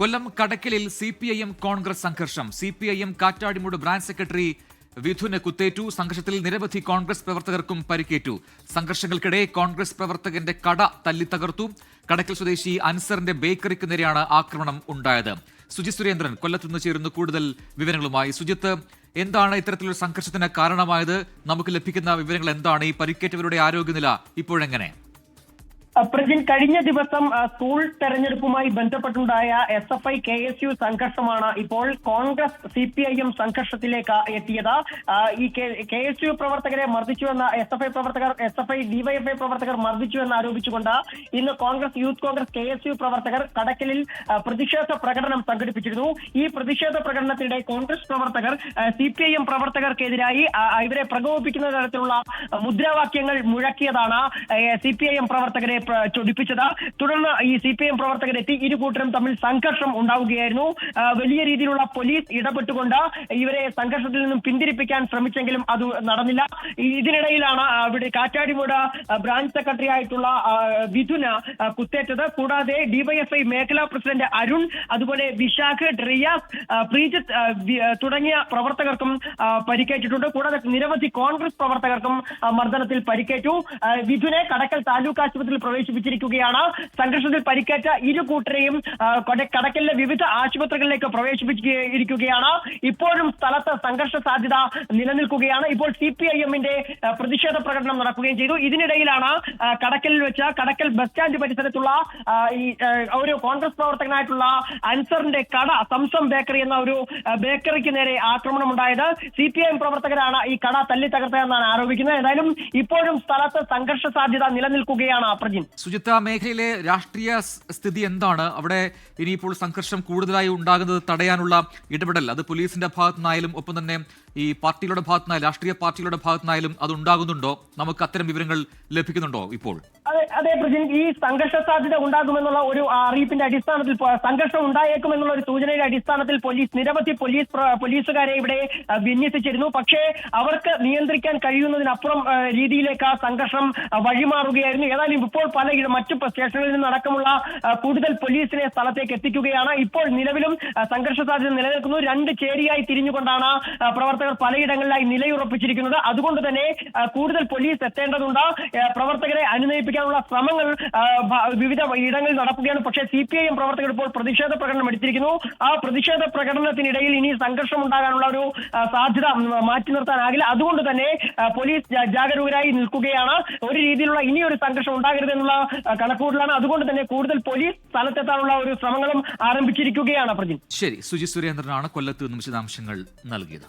Kollam കടക്കലിൽ C P I M Congress സംഘർഷം. C P I M Kattadimoodu branch secretary വിധുന് കുത്തേറ്റു. സംഘർഷത്തിൽ നിരവധി കോൺഗ്രസ് പ്രവർത്തകർക്കും പരിക്കേറ്റു. സംഘർഷങ്ങൾക്കിടെ കോൺഗ്രസ് പ്രവർത്തകന്റെ കട തല്ലിത്തകർത്തു. കടക്കൽ സ്വദേശി അൻസറിന്റെ ബേക്കറിക്ക് നേരെയാണ് ആക്രമണം ഉണ്ടായത്. സുജിത് സുരേന്ദ്രൻ കൊല്ലത്തുനിന്ന് ചേരുന്നു. കൂടുതൽ വിവരങ്ങളുമായി സുജിത്ത് എന്താണ് ഇത്തരത്തിലൊരു സംഘർഷത്തിന് കാരണമായത്? നമുക്ക് ലഭിക്കുന്ന വിവരങ്ങൾ എന്താണ്? ഈ പരിക്കേറ്റവരുടെ ആരോഗ്യനില ഇപ്പോഴെങ്ങനെ? പ്രജിൻ കഴിഞ്ഞ ദിവസം സ്കൂൾ തെരഞ്ഞെടുപ്പുമായി ബന്ധപ്പെട്ടുണ്ടായ S F I K S U സംഘർഷമാണ് ഇപ്പോൾ Congress C P I M സംഘർഷത്തിലേക്ക് എത്തിയത്. ഈ കെ എസ് യു പ്രവർത്തകരെ മർദ്ദിച്ചുവെന്ന എസ് എഫ് ഐ പ്രവർത്തകർ എസ് എഫ് ഐ ഡിവൈഎഫ്ഐ പ്രവർത്തകർ മർദ്ദിച്ചുവെന്ന് ആരോപിച്ചുകൊണ്ട് ഇന്ന് Congress youth Congress K S U പ്രവർത്തകർ കടക്കലിൽ പ്രതിഷേധ പ്രകടനം സംഘടിപ്പിച്ചിരുന്നു. ഈ പ്രതിഷേധ പ്രകടനത്തിനിടെ കോൺഗ്രസ് പ്രവർത്തകർ സി പി ഐ എം പ്രവർത്തകർക്കെതിരായി ഇവരെ പ്രകോപിപ്പിക്കുന്ന തരത്തിലുള്ള മുദ്രാവാക്യങ്ങൾ മുഴക്കിയതാണ് സി പി ഐ എം പ്രവർത്തകരെ പ്ര- ചൊടിപ്പിച്ചത്. തുടർന്ന് ഈ സി പി എം പ്രവർത്തകരെത്തി ഇരു കൂട്ടരും തമ്മിൽ സംഘർഷം ഉണ്ടാവുകയായിരുന്നു. വലിയ രീതിയിലുള്ള പോലീസ് ഇടപെട്ടുകൊണ്ട് ഇവരെ സംഘർഷത്തിൽ നിന്നും പിന്തിരിപ്പിക്കാൻ ശ്രമിച്ചെങ്കിലും അത് നടന്നില്ല. ഇതിനിടയിലാണ് ഇവിടെ കാറ്റാടിമൂട് ബ്രാഞ്ച് സെക്രട്ടറി ആയിട്ടുള്ള വിധുന കുത്തേറ്റത്. കൂടാതെ ഡിവൈഎഫ്ഐ മേഖലാ പ്രസിഡന്റ് അരുൺ അതുപോലെ വിശാഖ് റിയാസ് പ്രീജിത്ത് തുടങ്ങിയ പ്രവർത്തകർക്കും പരിക്കേറ്റിട്ടുണ്ട്. കൂടാതെ നിരവധി കോൺഗ്രസ് പ്രവർത്തകർക്കും മർദ്ദനത്തിൽ പരിക്കേറ്റു. വിധുനെ കടക്കൽ താലൂക്ക് ആശുപത്രിയിൽ പ്രവേശിപ്പിച്ചിരിക്കുകയാണ്. സംഘർഷത്തിൽ പരിക്കേറ്റ ഇരു കൂട്ടരെയും കടക്കലിലെ വിവിധ ആശുപത്രികളിലേക്ക് പ്രവേശിപ്പിച്ചിരിക്കുകയാണ്. ഇപ്പോഴും സ്ഥലത്ത് സംഘർഷ സാധ്യത നിലനിൽക്കുകയാണ്. ഇപ്പോൾ സി പി ഐ എമ്മിന്റെ പ്രതിഷേധ പ്രകടനം നടക്കുകയും ചെയ്തു. ഇതിനിടയിലാണ് കടക്കലിൽ വെച്ച് കടക്കൽ ബസ് സ്റ്റാൻഡ് പരിസരത്തുള്ള ഈ ഒരു കോൺഗ്രസ് പ്രവർത്തകനായിട്ടുള്ള അൻസറിന്റെ കട സംസം ബേക്കറി എന്ന ഒരു ബേക്കറിക്ക് നേരെ ആക്രമണം ഉണ്ടായത് സി പി ഐ എം പ്രവർത്തകരാണ് ഈ കട തല്ലി തകർത്തതെന്നാണ് ആരോപിക്കുന്നത്. ഏതായാലും ഇപ്പോഴും സ്ഥലത്ത് സംഘർഷ സാധ്യത നിലനിൽക്കുകയാണ് പ്രജിൻ സുജിത്ത മേഖലയിലെ രാഷ്ട്രീയ സ്ഥിതി എന്താണ്? അവിടെ ഇനിയിപ്പോൾ സംഘർഷം കൂടുതലായി ഉണ്ടാകുന്നത് തടയാനുള്ള ഇടപെടൽ അത് പോലീസിന്റെ ഭാഗത്തുനിന്നായാലും ഒപ്പം തന്നെ ഈ പാർട്ടികളുടെ ഭാഗത്തുനിന്നായാലും രാഷ്ട്രീയ പാർട്ടികളുടെ ഭാഗത്തുനിന്നായാലും അത് ഉണ്ടാകുന്നുണ്ടോ നമുക്ക് അത്തരം വിവരങ്ങൾ ലഭിക്കുന്നുണ്ടോ ഇപ്പോൾ? അതെ പ്രജിൻ. ഈ സംഘർഷ സാധ്യത ഉണ്ടാകുമെന്നുള്ള ഒരു അറിയിപ്പിന്റെ അടിസ്ഥാനത്തിൽ സംഘർഷം സംഘർഷം ഉണ്ടായേക്കുമെന്നുള്ള ഒരു സൂചനയുടെ അടിസ്ഥാനത്തിൽ പോലീസ് നിരവധി പോലീസ് പോലീസുകാരെ ഇവിടെ വിന്യസിച്ചിരുന്നു. പക്ഷേ അവർക്ക് നിയന്ത്രിക്കാൻ കഴിയുന്നതിനപ്പുറം രീതിയിലേക്ക് ആ സംഘർഷം വഴിമാറുകയായിരുന്നു. ഏതായാലും ഇപ്പോൾ പല മറ്റു സ്റ്റേഷനുകളിൽ നിന്ന് അടക്കമുള്ള കൂടുതൽ പോലീസിനെ സ്ഥലത്തേക്ക് എത്തിക്കുകയാണ്. ഇപ്പോൾ നിലവിലും സംഘർഷ സാധ്യത നിലനിൽക്കുന്നു. രണ്ട് ചേരിയായി തിരിഞ്ഞുകൊണ്ടാണ് ആ, പ്രവർത്തകർ പലയിടങ്ങളിലായി നിലയുറപ്പിച്ചിരിക്കുന്നത്. അതുകൊണ്ട് തന്നെ കൂടുതൽ പോലീസ് എത്തേണ്ടതുണ്ട്. പ്രവർത്തകരെ അനുനയിപ്പിക്കാനുള്ള ശ്രമങ്ങൾ വിവിധ ഇടങ്ങളിൽ നടക്കുകയാണ്. പക്ഷേ സി പി ഐ എം പ്രവർത്തകർ ഇപ്പോൾ പ്രതിഷേധ പ്രകടനം എടുത്തിരിക്കുന്നു. ആ പ്രതിഷേധ പ്രകടനത്തിനിടയിൽ ഇനി സംഘർഷം ഉണ്ടാകാനുള്ള ഒരു സാധ്യത മാറ്റി നിർത്താനാകില്ല. അതുകൊണ്ട് തന്നെ പോലീസ് ജാഗരൂകരായി നിൽക്കുകയാണ്. ഒരു രീതിയിലുള്ള ഇനിയൊരു സംഘർഷം ഉണ്ടാകരുതെന്നുള്ള ആ, കണക്കുകൂട്ടലാണ്. അതുകൊണ്ട് തന്നെ കൂടുതൽ പോലീസ് സ്ഥലത്തെത്താനുള്ള ഒരു ശ്രമങ്ങളും ആരംഭിച്ചിരിക്കുകയാണ് പ്രജിൻ. ശരി. സുജി സുരേന്ദ്രനാണ് കൊല്ലത്ത് നിന്നും വിശദാംശങ്ങൾ നൽകിയത്.